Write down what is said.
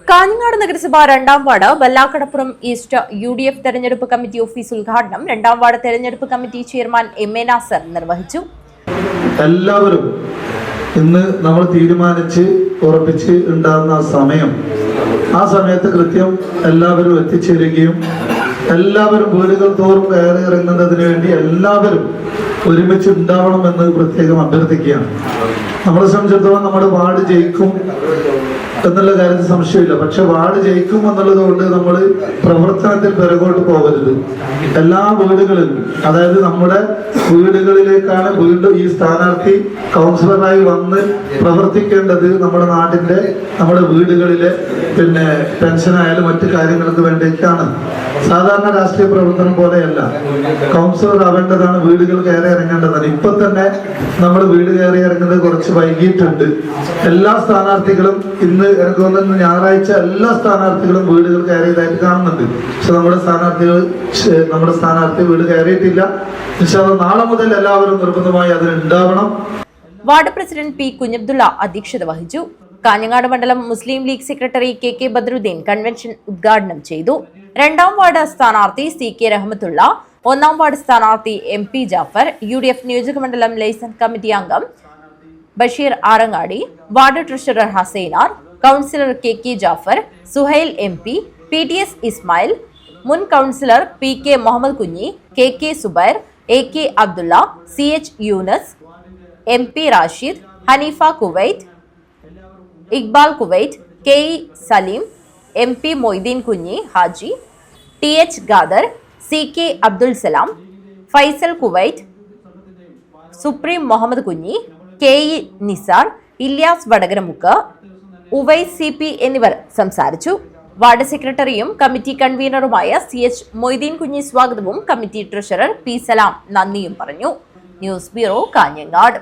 കാഞ്ഞങ്ങാട് നഗരസഭ രണ്ടാം ward Ballakadappuram east U D F തെരഞ്ഞെടുപ്പ് കമ്മിറ്റി ഓഫീസ് ഉദ്ഘാടനം. രണ്ടാം വാർഡ് തെരഞ്ഞെടുപ്പ് committee chairman M A Nasar നിർവഹിച്ചു. എല്ലാവരും ഇന്ന് നമ്മൾ തീരുമാനിച്ച് ഉറപ്പിച്ച് ഉണ്ടാകുന്ന സമയം ആ സമയത്ത് കൃത്യം എല്ലാവരും എത്തിച്ചേരുകയും എല്ലാവരും വീടുകൾ തോറും കയറി ഇറങ്ങുന്നതിന് വേണ്ടി എല്ലാവരും ഒരുമിച്ച് ഉണ്ടാവണമെന്ന് പ്രത്യേകം അഭ്യർത്ഥിക്കുകയാണ്. നമ്മളെ സംബന്ധിച്ചിടത്തോളം നമ്മുടെ വാർഡ് ജയിക്കും എന്നുള്ള കാര്യത്തിൽ സംശയമില്ല. പക്ഷെ വാർഡ് ജയിക്കും എന്നുള്ളത് കൊണ്ട് നമ്മൾ പ്രവർത്തനത്തിൽ പിറകോട്ട് പോകരുത്. എല്ലാ വീടുകളിലും അതായത് നമ്മുടെ വീടുകളിലേക്കാണ് വീണ്ടും ഈ സ്ഥാനാർത്ഥി കൗൺസിലറായി വന്ന് പ്രവർത്തിക്കേണ്ടത് നമ്മുടെ നാടിന്റെ നമ്മുടെ വീടുകളിലെ പിന്നെ പെൻഷനായാലും മറ്റു കാര്യങ്ങൾക്ക് വേണ്ടിയിട്ടാണ്. സാധാരണ രാഷ്ട്രീയ പ്രവർത്തനം പോലെയല്ല. കൗൺസിലർ ആവേണ്ടതാണ് വീടുകൾ കയറി ഇറങ്ങേണ്ടതാണ്. ഇപ്പൊ തന്നെ നമ്മൾ വീട് കയറി ഇറങ്ങുന്നത് കുറച്ച് വൈകിട്ടുണ്ട് എല്ലാ സ്ഥാനാർത്ഥികളും ഇന്ന് തോന്നുന്നു ഞായറാഴ്ച എല്ലാ സ്ഥാനാർത്ഥികളും വീടുകൾ കയറിയതായിട്ട് കാണുന്നുണ്ട്. പക്ഷെ നമ്മുടെ സ്ഥാനാർത്ഥികൾ നമ്മുടെ സ്ഥാനാർത്ഥി വീട് കയറിയിട്ടില്ല. പക്ഷെ നാളെ മുതൽ എല്ലാവരും നിർബന്ധമായി അതിന് ഉണ്ടാവണം. വാർഡ് പ്രസിഡന്റ് പി കുഞ്ഞബ്ദുള്ള അധ്യക്ഷത വഹിച്ചു. കാഞ്ഞങ്ങാട് മണ്ഡലം Muslim League secretary K K Badruddin convention ഉദ്ഘാടനം ചെയ്തു. രണ്ടാം വാർഡ് സ്ഥാനാർത്ഥി സി കെ റഹ്മത്തുള്ള ഒന്നാം വാർഡ് സ്ഥാനാർത്ഥി M P Jafar U D F നിയോജക മണ്ഡലം ലൈസൻസ് കമ്മിറ്റി അംഗം Basheer Arangadi ward treasurer Hasainar councillor K K Jafar Suhail M P P T S Ismail മുൻ councillor P K Muhammad Kunhi K K Zubair A K Abdulla C H Yunus M P Rashid Hanifa Kuwait Iqbal Kuwait K E Saleem M P Moideen Kunhi Haji T H Khader C K Abdul Salam Faisal Kuwait supreme Muhammad Kunhi K E Nisar Ilyas Vadakaramukku Uvais C P എന്നിവർ സംസാരിച്ചു. Ward സെക്രട്ടറിയും committee കൺവീനറുമായ C H Moideen Kunhi സ്വാഗതവും committee treasurer P Salam നന്ദിയും പറഞ്ഞു. News bureau Kanhangad.